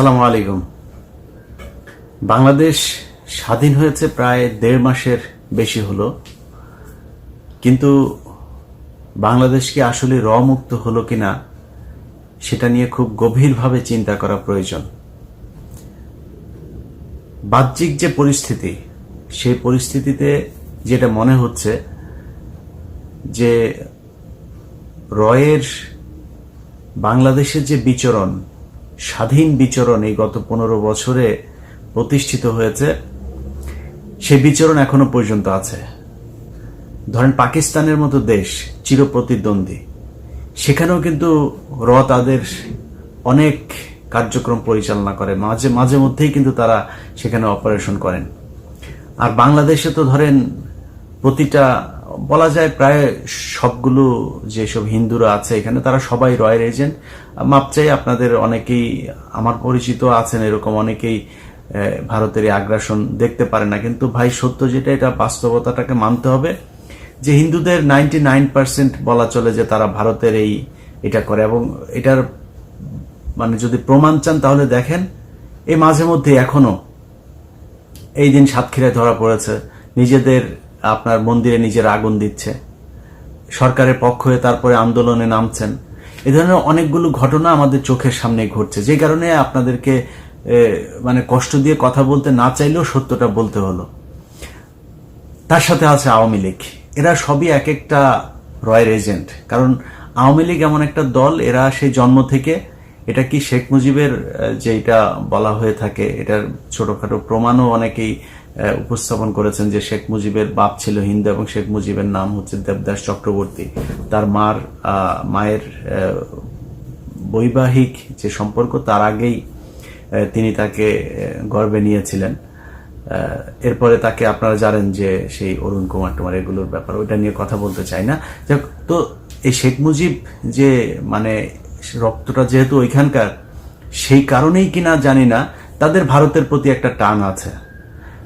আসসালামু আলাইকুম। বাংলাদেশ স্বাধীন হয়েছে প্রায় দেড় মাসের বেশি হলো, কিন্তু বাংলাদেশ কি আসলে র মুক্ত হলো কিনা সেটা নিয়ে খুব গভীরভাবে চিন্তা করা প্রয়োজন। বাহ্যিক যে পরিস্থিতি, সেই পরিস্থিতিতে যেটা মনে হচ্ছে যে রয়ের বাংলাদেশের যে বিচরণ স্বাধীন বিচরণ এই গত পনেরো বছরে প্রতিষ্ঠিত হয়েছে, সে বিচরণ এখনও পর্যন্ত আছে। ধরেন পাকিস্তানের মতো দেশ, চিরপ্রতিদ্বন্দ্বী। সেখানেও কিন্তু র তাদের অনেক কার্যক্রম পরিচালনা করে। মাঝে মাঝে মধ্যেই কিন্তু তারা সেখানে অপারেশন করেন। আর বাংলাদেশে তো ধরেন প্রতিটা বলা যায় প্রায় সবগুলো যেসব হিন্দুরা আছে এখানে, তারা সবাই রয়ের এজেন্ট। মাপ চাই আপনাদের অনেকেই, আমার পরিচিত আছেন এরকম অনেকেই ভারতের এই আগ্রাসন দেখতে পারে না। কিন্তু ভাই, সত্য যেটা, এটা বাস্তবতাটাকে মানতে হবে যে হিন্দুদের নাইনটি নাইন পার্সেন্ট বলা চলে যে তারা ভারতের এই এটা করে। এবং এটার মানে যদি প্রমাণ চান তাহলে দেখেন এই মাঝে মধ্যে এখনও এই দিন সাতক্ষীরায় ধরা পড়েছে। নিজেদের আপনার মন্দিরে নিজের আগুন দিচ্ছে। সরকারের পক্ষ হয়ে তারপরে আন্দোলনে নামছেন। এ ধরনের অনেকগুলো ঘটনা আমাদের চোখের সামনে ঘটছে। যে কারণে আপনাদেরকে মানে কষ্ট দিয়ে কথা বলতে না চাইলেও সত্যটা বলতে হলো। তার সাথে আছে আওয়ামী লীগ। এরা সবই এক একটা রয়ের এজেন্ট। কারণ আওয়ামী লীগ এমন একটা দল এরা সেই জন্ম থেকে এটা কি শেখ মুজিবের আহ, যে এটা বলা হয়ে থাকে এটার ছোটখাটো প্রমাণও অনেকেই উপস্থাপন করেছেন যে শেখ মুজিবের বাপ ছিল হিন্দু এবং শেখ মুজিবের নাম হচ্ছে দেবদাস চক্রবর্তী। তার মার মায়ের বৈবাহিক যে সম্পর্ক তার আগেই তিনি তাকে গর্বে নিয়েছিলেন। এরপরে তাকে আপনারা জানেন যে সেই অরুণ কুমার টুমার এগুলোর ব্যাপার ওইটা নিয়ে কথা বলতে চাই না। যাক, তো এই শেখ মুজিব যে মানে রক্তটা যেহেতু ওইখানকার সেই কারণেই কিনা জানি না তাদের ভারতের প্রতি একটা টান আছে।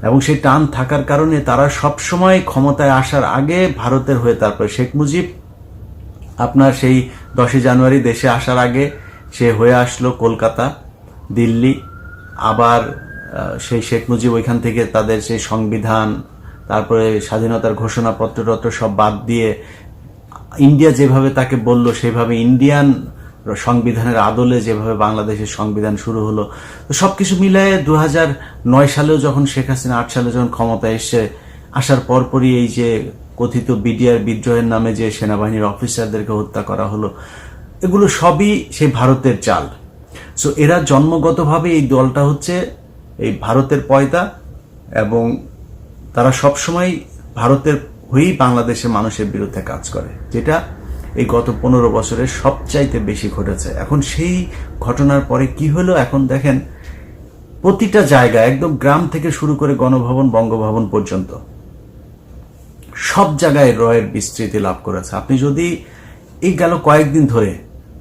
এবং সেই টান থাকার কারণে তারা সবসময় ক্ষমতায় আসার আগে ভারতের হয়ে তারপরে শেখ মুজিব, আপনার সেই দশই জানুয়ারি দেশে আসার আগে সে হয়ে আসলো কলকাতা, দিল্লি, আবার সেই শেখ মুজিব ওইখান থেকে তাদের সেই সংবিধান, তারপরে স্বাধীনতার ঘোষণাপত্র টত্র সব বাদ দিয়ে, ইন্ডিয়া যেভাবে তাকে বলল, সেভাবে ইন্ডিয়ান সংবিধানের আদলে যেভাবে বাংলাদেশের সংবিধান শুরু হলো, তো সবকিছু মিলায়ে দু নয় সালেও যখন শেখ হাসিনা আট সালে যখন ক্ষমতায় এসে আসার পরপরই এই যে কথিত বিডিআর বিদ্রোহের নামে যে সেনাবাহিনীর অফিসারদেরকে হত্যা করা হলো, এগুলো সবই সেই ভারতের চাল। সো এরা জন্মগতভাবে এই দলটা হচ্ছে এই ভারতের পয়দা এবং তারা সবসময় ভারতের হয়েই বাংলাদেশের মানুষের বিরুদ্ধে কাজ করে, যেটা এই গত পনেরো বছরের সবচাইতে বেশি ঘটেছে। এখন সেই ঘটনার পরে কি হলো? এখন দেখেন, প্রতিটা জায়গা, একদম গ্রাম থেকে শুরু করে গণভবন, বঙ্গভবন পর্যন্ত, সব জায়গায় রয়ের বিস্তৃতি লাভ করেছে। আপনি যদি এই গেল কয়েকদিন ধরে,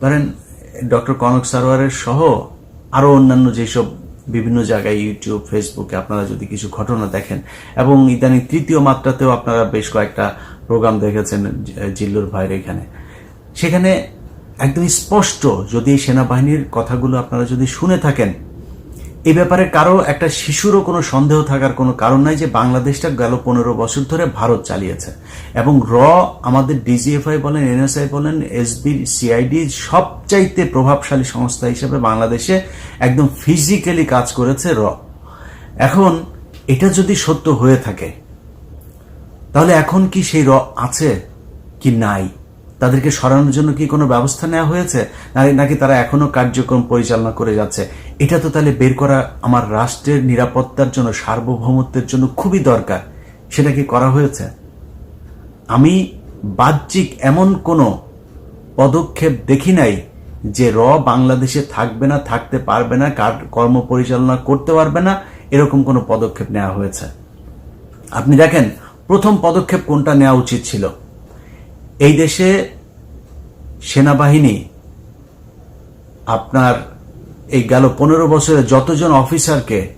ধরেন, ডক্টর কনক সারোয়ারের সহ আরও অন্যান্য যেসব বিভিন্ন জায়গায় ইউটিউব, ফেসবুকে আপনারা যদি কিছু ঘটনা দেখেন, এবং ইদানিং তৃতীয় মাত্রাতেও আপনারা বেশ কয়েকটা প্রোগ্রাম দেখেছেন জিল্লুর ভাইয়ের এখানে। সেখানে একদম স্পষ্ট যদি এই সেনাবাহিনীর কথাগুলো আপনারা যদি শুনে থাকেন, এ ব্যাপারে কারও একটা শিশুরও কোনো সন্দেহ থাকার কোনো কারণ নাই যে বাংলাদেশটা গেল পনেরো বছর ধরে ভারত চালিয়েছে। এবং র আমাদের ডিজিএফআই বলেন, এনএসআই বলেন, এসবি, সিআইডি সবচাইতে প্রভাবশালী সংস্থা হিসেবে বাংলাদেশে একদম ফিজিক্যালি কাজ করেছে র। এখন এটা যদি সত্য হয়ে থাকে, তাহলে এখন কি সেই র আছে কি নাই? তাদেরকে সরানোর জন্য কি কোনো ব্যবস্থা নেওয়া হয়েছে? নাকি- তারা এখনও কার্যক্রম পরিচালনা করে যাচ্ছে? এটা তো তাহলে বের করা আমার রাষ্ট্রের নিরাপত্তার জন্য, সার্বভৌমত্বের জন্য খুবই দরকার। সেটা কি করা হয়েছে? আমি বাহ্যিক এমন কোনো পদক্ষেপ দেখি নাই যে র বাংলাদেশে থাকবে না, থাকতে পারবে না, কার- কর্ম পরিচালনা করতে পারবে না, এরকম কোনো পদক্ষেপ নেওয়া হয়েছে। আপনি দেখেন, প্রথম পদক্ষেপ কোনটা নেওয়া উচিত ছিল? এই দেশে সেনাবাহিনী আপনার এই গেল পনেরো বছরে যতজন অফিসারকে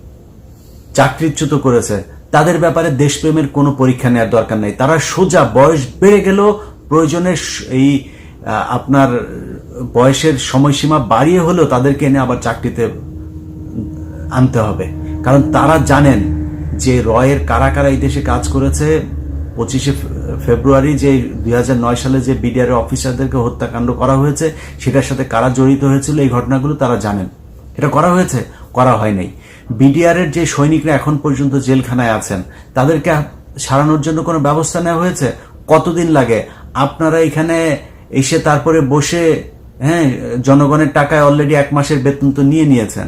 চাকরিচ্যুত করেছে, তাদের ব্যাপারে দেশপ্রেমের কোনো পরীক্ষা নেওয়ার দরকার নেই। তারা সোজা বয়স বেড়ে গেলেও প্রয়োজনের স- এই আপনার বয়সের সময়সীমা বাড়িয়ে হলেও তাদেরকে এনে আবার চাকরিতে আনতে হবে। কারণ তারা জানেন যে রয়ের কারা কারা এই দেশে কাজ করেছে, পঁচিশে ফেব্রুয়ারি যে দুই হাজার নয় সালে যে বিডিআর অফিসারদেরকে হত্যাকাণ্ড করা হয়েছে, সেটার সাথে কারা জড়িত হয়েছিল এই ঘটনাগুলো তারা জানেন। এটা করা হয়েছে? করা হয় নাই। বিডিআর এর যে সৈনিকরা এখন পর্যন্ত জেলখানায় আছেন, তাদেরকে সারানোর জন্য কোনো ব্যবস্থা নেওয়া হয়েছে? কতদিন লাগে? আপনারা এখানে এসে তারপরে বসে হ্যাঁ জনগণের টাকায় অলরেডি এক মাসের বেতন তো নিয়ে নিয়েছেন।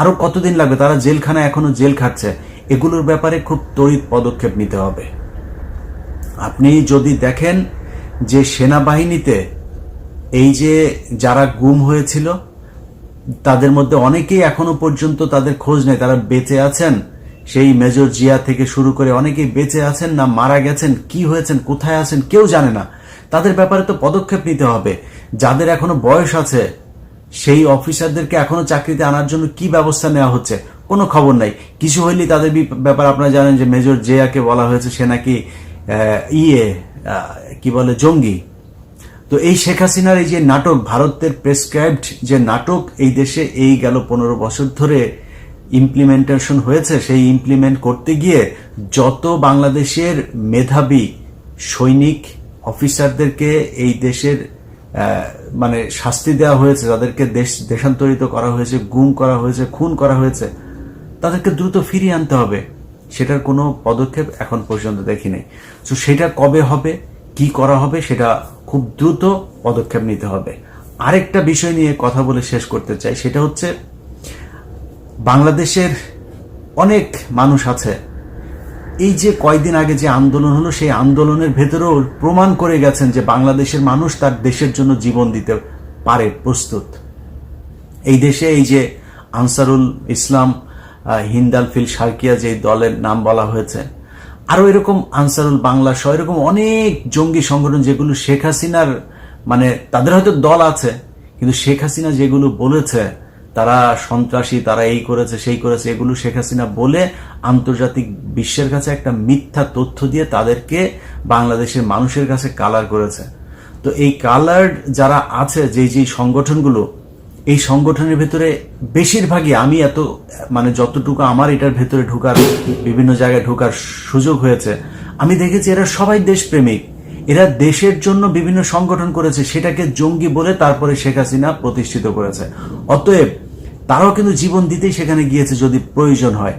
আরও কতদিন লাগবে? তারা জেলখানায় এখনও জেল খাটছে। এগুলোর ব্যাপারে খুব তড়িৎ পদক্ষেপ নিতে হবে। আপনি যদি দেখেন যে সেনাবাহিনীতে এই যে যারা গুম হয়েছিল, তাদের মধ্যে অনেকেই এখনও পর্যন্ত তাদের খোঁজ নেই, তারা বেঁচে আছেন। সেই মেজর জিয়া থেকে শুরু করে অনেকেই বেঁচে আছেন না, মারা গেছেন, কি হয়েছেন, কোথায় আছেন, কেউ জানে না। তাদের ব্যাপারে তো পদক্ষেপ নিতে হবে। যাদের এখনও বয়স আছে, সেই অফিসারদেরকে এখনও চাকরিতে আনার জন্য কি ব্যবস্থা নেওয়া হচ্ছে, কোনো খবর নাই। কিছু হইলেই তাদের ব্যাপারে আপনারা জানেন যে মেজর জিয়াকে বলা হয়েছে, সে নাকি ইয়ে কি বলে, জঙ্গি। তো এই শেখ হাসিনার এই যে নাটক, ভারতের প্রেসক্রাইবড যে নাটক, এই দেশে এই গেল পনেরো বছর ধরে ইমপ্লিমেন্টেশন হয়েছে। সেই ইমপ্লিমেন্ট করতে গিয়ে যত বাংলাদেশের মেধাবী সৈনিক অফিসারদেরকে এই দেশের মানে শাস্তি দেওয়া হয়েছে তাদেরকে দেশ, দেশান্তরিত করা হয়েছে, গুম করা হয়েছে, খুন করা হয়েছে, তাদেরকে দ্রুত ফিরিয়ে আনতে হবে। সেটার কোনো পদক্ষেপ এখন পর্যন্ত দেখি নাই। তো সেটা কবে হবে, কি করা হবে, সেটা খুব দ্রুত পদক্ষেপ নিতে হবে। আরেকটা বিষয় নিয়ে কথা বলে শেষ করতে চাই, সেটা হচ্ছে বাংলাদেশের অনেক মানুষ আছে, এই যে কয়দিন আগে যে আন্দোলন হলো, সেই আন্দোলনের ভেতরেও প্রমাণ করে গেছেন যে বাংলাদেশের মানুষ তার দেশের জন্য জীবন দিতে পারে প্রস্তুত। এই দেশে এই যে আনসারুল ইসলাম আহ, হিন্দাল ফিল সার্কিয়া যে দলের নাম বলা হয়েছে। আরও এরকম আনসারুল বাংলা সহ এরকম অনেক জঙ্গি সংগঠন যেগুলো শেখ হাসিনার মানে তাদের হয়তো দল আছে কিন্তু শেখ হাসিনা যেগুলো বলেছে তারা সন্ত্রাসী তারা এই করেছে সেই করেছে এগুলো শেখ হাসিনা বলে আন্তর্জাতিক বিশ্বের কাছে একটা মিথ্যা তথ্য দিয়ে তাদেরকে বাংলাদেশের মানুষের কাছে কালার করেছে। তো এই কালার যারা আছে যে যে সংগঠনগুলো এই সংগঠনের ভেতরে বেশিরভাগই আমি এত মানে যতটুকু আমার এটার ভেতরে ঢোকার, বিভিন্ন জায়গায় ঢোকার সুযোগ হয়েছে, আমি দেখেছি এরা সবাই দেশপ্রেমিক। এরা দেশের জন্য বিভিন্ন সংগঠন করেছে, সেটাকে জঙ্গি বলে তারপরে শেখ হাসিনা প্রতিষ্ঠিত করেছে। অতএব, তারাও কিন্তু জীবন দিতেই সেখানে গিয়েছে যদি প্রয়োজন হয়।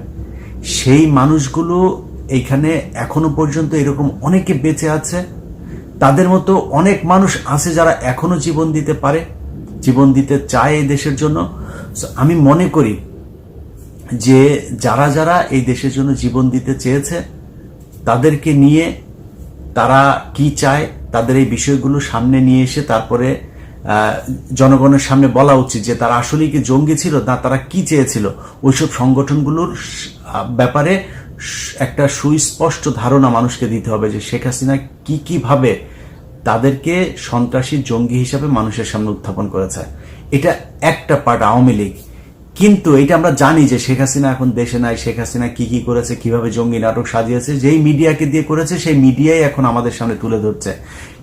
সেই মানুষগুলো এইখানে এখনও পর্যন্ত এরকম অনেকে বেঁচে আছে। তাদের মতো অনেক মানুষ আছে যারা এখনও জীবন দিতে পারে। জীবন দিতে চায় এই দেশের জন্য। আমি মনে করি যে যারা যারা এই দেশের জন্য জীবন দিতে চেয়েছে, তাদেরকে নিয়ে তারা কি চায়, তাদের এই বিষয়গুলো সামনে নিয়ে এসে তারপরে জনগণের সামনে বলা উচিত যে তারা আসলেই কি জঙ্গি ছিল না তারা কি চেয়েছিল। ওইসব সংগঠনগুলোর ব্যাপারে একটা সুস্পষ্ট ধারণা মানুষকে দিতে হবে যে শেখ হাসিনা কি কীভাবে তাদেরকে সন্ত্রাসী জঙ্গি হিসাবে মানুষের সামনে উত্থাপন করেছে। এটা একটা পার্ট আওয়ামী লীগ। কিন্তু এটা আমরা জানি যে শেখ হাসিনা এখন দেশে নাই, শেখ হাসিনা কি কি করেছে, কীভাবে জঙ্গি নাটক সাজিয়েছে, যেই মিডিয়াকে দিয়ে করেছে, সেই মিডিয়াই এখন আমাদের সামনে তুলে ধরছে।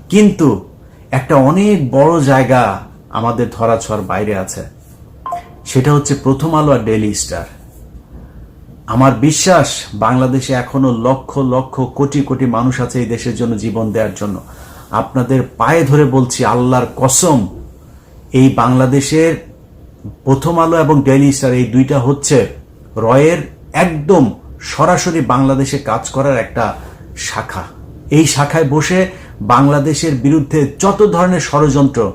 কিন্তু একটা অনেক বড় জায়গা আমাদের ধরাছোঁয়ার বাইরে আছে। সেটা হচ্ছে প্রথম আলো আর ডেইলি স্টার আমার বিশ্বাস, বাংলাদেশে এখনও লক্ষ লক্ষ কোটি কোটি মানুষ আছে এই দেশের জন্য জীবন দেওয়ার জন্য। আপনাদের পায়ে ধরে বলছি, আল্লাহর কসম, এই বাংলাদেশের প্রথম আলো এবং ডেইলি স্টার এই দুইটা হচ্ছে রয়ের একদম সরাসরি বাংলাদেশে কাজ করার একটা শাখা। এই শাখায় বসে বাংলাদেশের বিরুদ্ধে যত ধরনের ষড়যন্ত্র,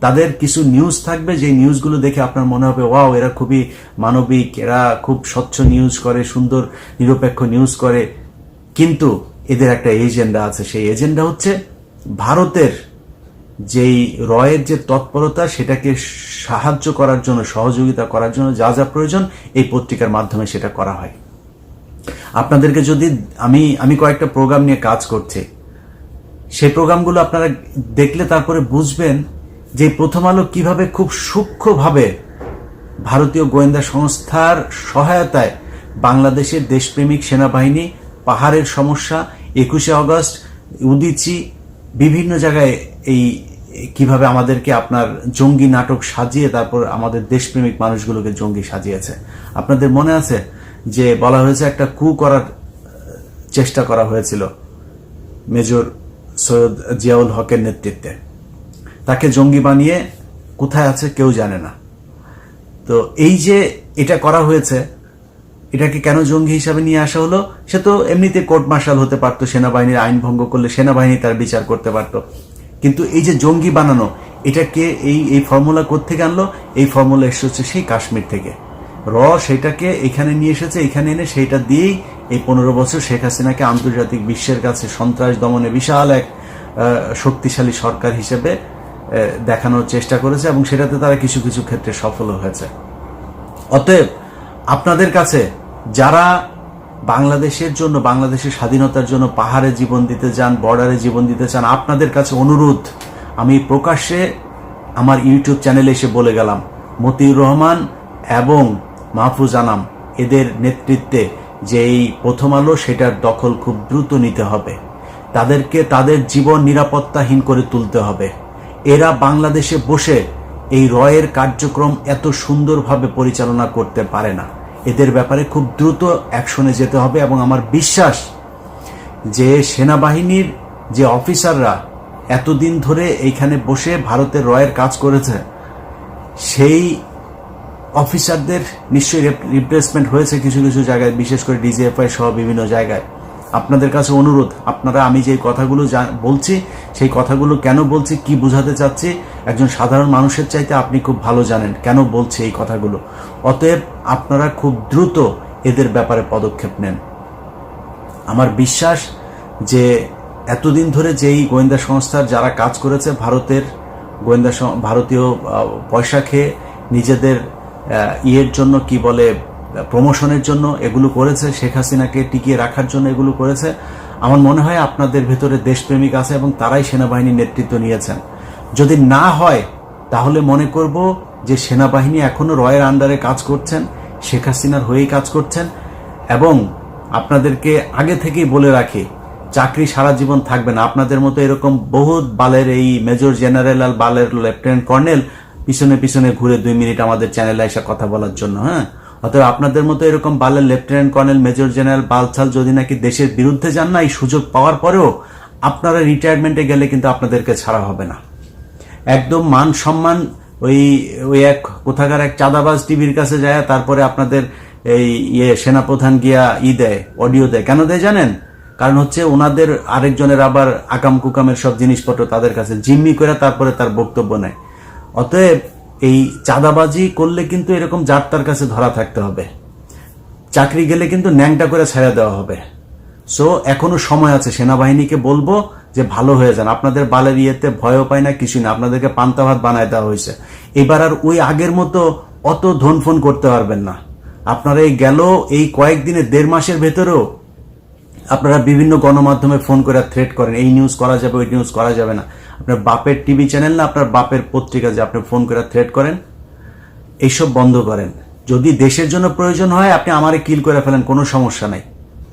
তাদের কিছু নিউজ থাকবে যে নিউজগুলো দেখে আপনার মনে হবে, ওয়াও, এরা খুবই মানবিক, এরা খুব স্বচ্ছ নিউজ করে, সুন্দর নিরপেক্ষ নিউজ করে। কিন্তু এদের একটা এজেন্ডা আছে। সেই এজেন্ডা হচ্ছে ভারতের যেই রয়ের যে তৎপরতা, সেটাকে সাহায্য করার জন্য, সহযোগিতা করার জন্য যা যা প্রয়োজন, এই পত্রিকার মাধ্যমে সেটা করা হয়। আপনাদেরকে যদি আমি আমি কয়েকটা প্রোগ্রাম নিয়ে কাজ করছি। সেই প্রোগ্রামগুলো আপনারা দেখলে তারপরে বুঝবেন যে প্রথম আলো কীভাবে খুব সূক্ষ্মভাবে ভারতীয় গোয়েন্দা সংস্থার সহায়তায় বাংলাদেশের দেশপ্রেমিক সেনাবাহিনী, পাহাড়ের সমস্যা, একুশে আগস্ট, উদিচি বিভিন্ন জায়গায় এই, কীভাবে আমাদেরকে আপনার জঙ্গি নাটক সাজিয়ে তারপর আমাদের দেশপ্রেমিক মানুষগুলোকে জঙ্গি সাজিয়েছে। আপনাদের মনে আছে যে বলা হয়েছে একটা কু করার চেষ্টা করা হয়েছিল মেজর সৈয়দ জিয়াউল হকের নেতৃত্বে। তাকে জঙ্গি বানিয়ে কোথায় আছে কেউ জানে না। তো এই যে এটা করা হয়েছে এটাকে কেন জঙ্গি হিসাবে নিয়ে আসা হলো? সে তো এমনিতে কোর্ট মার্শাল হতে পারতো, সেনাবাহিনীর আইন ভঙ্গ করলে সেনাবাহিনী তার বিচার করতে পারতো। কিন্তু এই যে জঙ্গি বানানো, এটাকে এই এই ফর্মুলা থেকে আনলো? এই ফর্মুলা এসে হচ্ছে সেই কাশ্মীর থেকে। র, সেটাকে এখানে নিয়ে এসেছে, এখানে এনে সেইটা দিয়েই এই পনেরো বছর শেখ হাসিনাকে আন্তর্জাতিক বিশ্বের কাছে সন্ত্রাস দমনে বিশাল এক শক্তিশালী সরকার হিসেবে দেখানোর চেষ্টা করেছে এবং সেটাতে তারা কিছু কিছু ক্ষেত্রে সফল হয়েছে। অতএব, আপনাদের কাছে যারা বাংলাদেশের জন্য, বাংলাদেশের স্বাধীনতার জন্য পাহাড়ে জীবন দিতে চান, বর্ডারে জীবন দিতে চান, আপনাদের কাছে অনুরোধ, আমি প্রকাশ্যে আমার ইউটিউব চ্যানেলে এসে বলে গেলাম, মতিউর রহমান এবং মাহফুজ আনাম, এদের নেতৃত্বে যে এই প্রথম আলো সেটার দখল খুব দ্রুত নিতে হবে। তাদেরকে তাদের জীবন নিরাপত্তাহীন করে তুলতে হবে। এরা বাংলাদেশে বসে এই রয়ের কার্যক্রম এত সুন্দরভাবে পরিচালনা করতে পারে না। এদের ব্যাপারে খুব দ্রুত অ্যাকশনে যেতে হবে এবং আমার বিশ্বাস যে সেনাবাহিনীর যে অফিসাররা এতদিন ধরে এইখানে বসে ভারতের রয়ের কাজ করেছে, সেই অফিসারদের নিশ্চয়ই রিপ্লেসমেন্ট হয়েছে কিছু কিছু জায়গায়, বিশেষ করে ডিজিএফআই সহ বিভিন্ন জায়গায়। আপনাদের কাছে অনুরোধ, আপনারা আমি যে কথাগুলো বলছি, সেই কথাগুলো কেন বলছি, কি বোঝাতে চাচ্ছি, একজন সাধারণ মানুষের চাইতে আপনি খুব ভালো জানেন কেন বলছি এই কথাগুলো। অতএব আপনারা খুব দ্রুত এদের ব্যাপারে পদক্ষেপ নেন। আমার বিশ্বাস যে এতদিন ধরে যেই গোয়েন্দা সংস্থার যারা কাজ করেছে ভারতের গোয়েন্দা ভারতীয় পয়সা খেয়ে নিজেদের ইয়ের জন্য কি বলে প্রমোশনের জন্য এগুলো করেছে, শেখ হাসিনাকে টিকিয়ে রাখার জন্য এগুলো করেছে। আমার মনে হয় আপনাদের ভেতরে দেশপ্রেমিক আছে এবং তারাই সেনাবাহিনীর নেতৃত্ব নিয়েছেন। যদি না হয়, তাহলে মনে করব যে সেনাবাহিনী এখনও রয়ের আন্ডারে কাজ করছেন, শেখ হাসিনার হয়েই কাজ করছেন এবং আপনাদেরকে আগে থেকেই বলে রাখি, চাকরি সারা জীবন থাকবে না। আপনাদের মতো এরকম বহুত বালের এই মেজর জেনারেল আর বালের লেফটেন্যান্ট কর্নেল পিছনে পিছনে ঘুরে দুই মিনিট আমাদের চ্যানেলে এসে কথা বলার জন্য হ্যাঁ? অতএব আপনাদের মতো এরকম বালের লেফটেন্যান্ট কর্নেল, মেজর জেনারেল, বালছাল যদি নাকি দেশের বিরুদ্ধে যান না, এই সুযোগ পাওয়ার পরেও আপনারা রিটায়ারমেন্টে গেলে কিন্তু আপনাদেরকে ছাড়া হবে না। একদম মান সম্মান ওই ওই এক কোথাকার এক চাঁদাবাজ টিভির কাছে যায়, তারপরে আপনাদের এই ইয়ে সেনাপ্রধান গিয়া ই দেয়, অডিও দেয়। কেন দেয় জানেন? কারণ হচ্ছে ওনাদের আরেকজনের আবার আকাম কুকামের সব জিনিসপত্র তাদের কাছে। জিম্মি করে তারপরে তার বক্তব্য নেয়। অতএব এই চাঁদাবাজি করলে কিন্তু এরকম যাত্রার কাছে ধরা থাকতে হবে। চাকরি গেলে কিন্তু ন্যাংটা করে ছেড়ে দেওয়া হবে। সো এখনও সময় আছে, সেনাবাহিনীকে বলব যে ভালো হয়ে যান। আপনাদের বালের ইয়েতে ভয়ও পায় না কিছু না। আপনাদেরকে পান্তা ভাত বানায় দেওয়া হয়েছে। এবার আর ওই আগের মতো অত ধন ফোন করতে পারবেন না। আপনারা এই গেল এই কয়েকদিনে, দেড় মাসের ভেতরেও আপনারা বিভিন্ন গণমাধ্যমে ফোন করে থ্রেট করেন, এই নিউজ করা যাবে, ওই নিউজ করা যাবে না। আপনার বাপের টিভি চ্যানেল না আপনার বাপের পত্রিকা যে আপনি ফোন করে থ্রেট করেন, এইসব বন্ধ করেন। যদি দেশের জন্য প্রয়োজন হয়, আপনি আমারে কিল করে ফেলেন, কোনো সমস্যা নাই।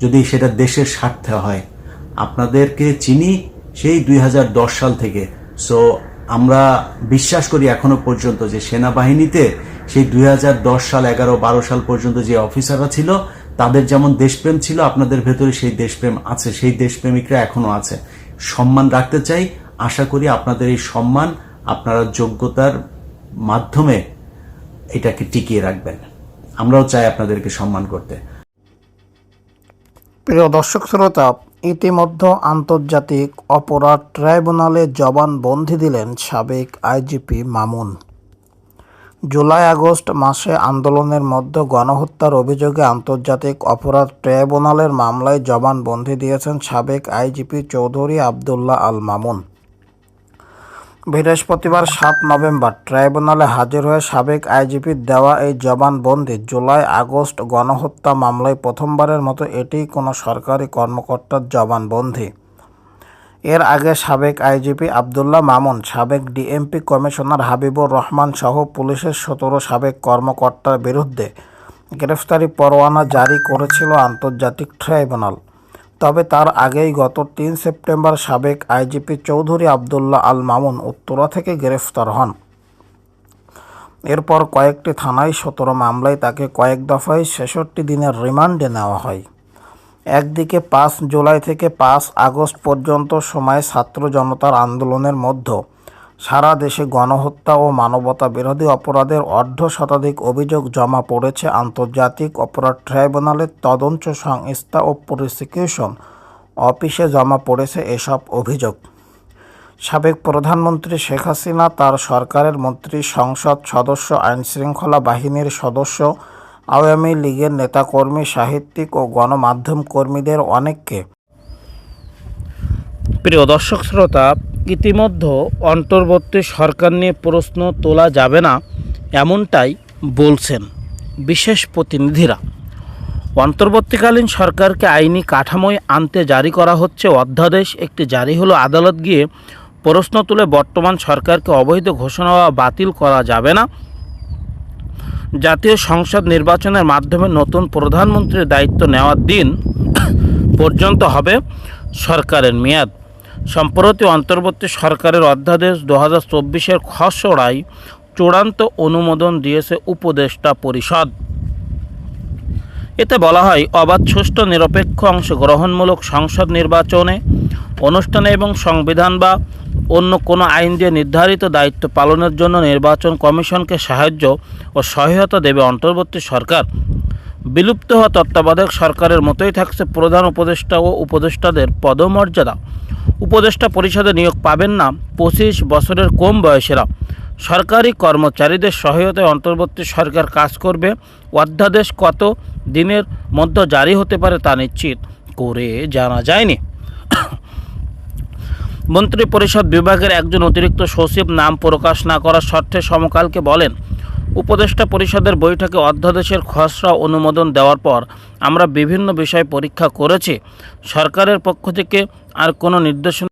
যদি সেটা দেশের স্বার্থে হয়। আপনাদেরকে চিনি সেই দুই হাজার দশ সাল থেকে। সো আমরা বিশ্বাস করি এখনও পর্যন্ত যে সেনাবাহিনীতে সেই দুই হাজার দশ সাল, এগারো, বারো সাল পর্যন্ত যে অফিসাররা ছিল, তাদের যেমন দেশপ্রেম ছিল, আপনাদের ভেতরে সেই দেশপ্রেম আছে, সেই দেশপ্রেমিকরা এখনও আছে। সম্মান রাখতে চাই আশা করি আপনাদের এই সম্মান, আপনারা যোগ্যতার মাধ্যমে এটাকে টিকিয়ে রাখবেন। আমরাও চাই আপনাদেরকে সম্মান করতে। প্রিয় দর্শক শ্রোতা, ইতিমধ্যে আন্তর্জাতিক অপরাধ ট্রাইব্যুনালে জবান জবানবন্দি দিলেন সাবেক আইজিপি মামুন। জুলাই আগস্ট মাসে আন্দোলনের মধ্যে গণহত্যার অভিযোগে আন্তর্জাতিক অপরাধ ট্রাইব্যুনালের মামলায় জবানবন্দি দিয়েছেন সাবেক আইজিপি চৌধুরী আবদুল্লাহ আল মামুন। বৃহস্পতিবার সাত নভেম্বর ট্রাইব্যুনালে হাজির হয়ে সাবেক আইজিপির দেওয়া এই জবানবন্দি জুলাই আগস্ট গণহত্যা মামলায় প্রথমবারের মতো এটি কোনো সরকারি কর্মকর্তার জবানবন্দি। এর আগে সাবেক আইজিপি আবদুল্লাহ মামুন, সাবেক ডিএমপি কমিশনার হাবিবুর রহমান সহ পুলিশের সতেরো সাবেক কর্মকর্তার বিরুদ্ধে গ্রেফতারি পরোয়ানা জারি করেছিল আন্তর্জাতিক ট্রাইব্যুনাল। তবে তার আগেই গত তিন সেপ্টেম্বর সাবেক আইজিপি চৌধুরী আবদুল্লাহ আল মামুন উত্তরা থেকে গ্রেফতার হন। এরপর কয়েকটি থানায় সতেরো মামলায় তাকে কয়েক দফায় ছেষট্টি দিনের রিমান্ডে নেওয়া হয়। একদিকে পাঁচ জুলাই থেকে পাঁচ আগস্ট পর্যন্ত সময় ছাত্র জনতার আন্দোলনের মধ্যে সারা দেশে গণহত্যা ও মানবতা বিরোধী অপরাধের অর্ধ শতাধিক অভিযোগ জমা পড়েছে আন্তর্জাতিক অপরাধ ট্রাইব্যুনালের তদন্ত সংস্থা ও প্রসিকিউশন অফিসে জমা পড়েছে এসব অভিযোগ। সাবেক প্রধানমন্ত্রী শেখ হাসিনা, তার সরকারের মন্ত্রী, সংসদ সদস্য, আইনশৃঙ্খলা বাহিনীর সদস্য, আওয়ামী লীগের নেতাকর্মী, সাহিত্যিক ও গণমাধ্যম কর্মীদের অনেককে প্রিয় দর্শক শ্রোতা, ইতিমধ্যে অন্তর্বর্তী সরকার নিয়ে প্রশ্ন তোলা যাবে না, এমনটাই বলছেন বিশেষ প্রতিনিধিরা। অন্তর্বর্তীকালীন সরকারকে আইনি কাঠামোয় আনতে জারি করা হচ্ছে অধ্যাদেশ, একটি জারি হলো আদালত গিয়ে প্রশ্ন তুলে বর্তমান সরকারকে অবৈধ ঘোষণা বা বাতিল করা যাবে না। জাতীয় সংসদ নির্বাচনের মাধ্যমে নতুন প্রধানমন্ত্রীর দায়িত্ব নেওয়ার দিন পর্যন্ত হবে সরকারের মেয়াদ। সম্প্রতি অন্তর্বর্তী সরকারের অধ্যাদেশ দু হাজার চব্বিশের খসড়ায় চূড়ান্ত অনুমোদন দিয়েছে উপদেষ্টা পরিষদ। এতে বলা হয়, অবাধ, সুষ্ঠু, নিরপেক্ষ, অংশগ্রহণমূলক সংসদ নির্বাচনে অনুষ্ঠানে এবং সংবিধান বা অন্য কোনো আইন দিয়ে নির্ধারিত দায়িত্ব পালনের জন্য নির্বাচন কমিশনকে সাহায্য ও সহায়তা দেবে অন্তর্বর্তী সরকার। বিলুপ্ত হওয়া তত্ত্বাবধায়ক সরকারের মতোই থাকছে প্রধান উপদেষ্টা ও উপদেষ্টাদের পদমর্যাদা। উপদেষ্টা পরিষদে নিয়োগ পাবেন না পঁচিশ বছরের কম বয়সেরা। সরকারি কর্মচারীদের সহায়তায় অন্তর্বর্তী সরকার কাজ করবে। অধ্যাদেশ কত দিনের মধ্যে জারি হতে পারে তা নিশ্চিত করে জানা যায়নি। মন্ত্রী পরিষদ বিভাগের একজন অতিরিক্ত সচিব নাম প্রকাশ না করার শর্তে সমকালকে বলেন, উপদেষ্টা পরিষদের বৈঠকে অধ্যাদেশের খসড়া অনুমোদন দেওয়ার পর আমরা বিভিন্ন বিষয় পরীক্ষা করেছি। সরকারের পক্ষ থেকে আর কোনো নির্দেশনা